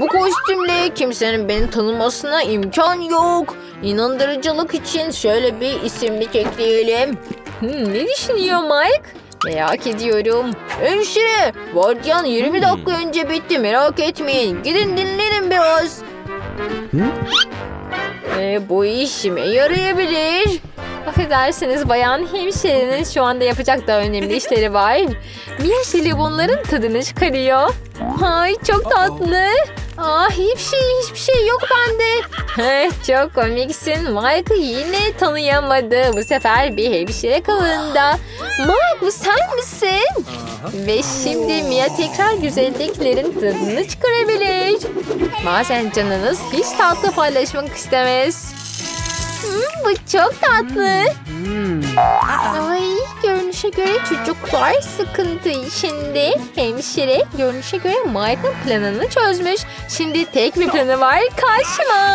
Bu kostümle kimsenin beni tanımasına imkan yok. İnandırıcılık için şöyle bir isimlik ekleyelim. Hmm, ne düşünüyor Mike? Merak ediyorum. Hemşire, vardiyan 20 dakika önce bitti merak etmeyin. Gidin dinlenin biraz. Ee, bu işime yarayabilir. Affedersiniz bayan hemşirenin şu anda yapacak daha önemli işleri var. Mia jelibonların tadını çıkarıyor. Ay çok tatlı. Ah hiçbir şey hiçbir şey yok bende. Çok komiksin. Mike yine tanıyamadı. Bu sefer bir hemşire kılığında. Mike bu sen misin? Ve şimdi Mia tekrar güzelliklerin tadını çıkarabilir. Bazen canınız hiç tatlı paylaşmak istemez. Hmm, bu çok tatlı. Ay görünüşe göre çocuklar sıkıntı içinde. Hemşire görünüşe göre Mike'ın planını çözmüş. Şimdi tek bir planı var karşıma.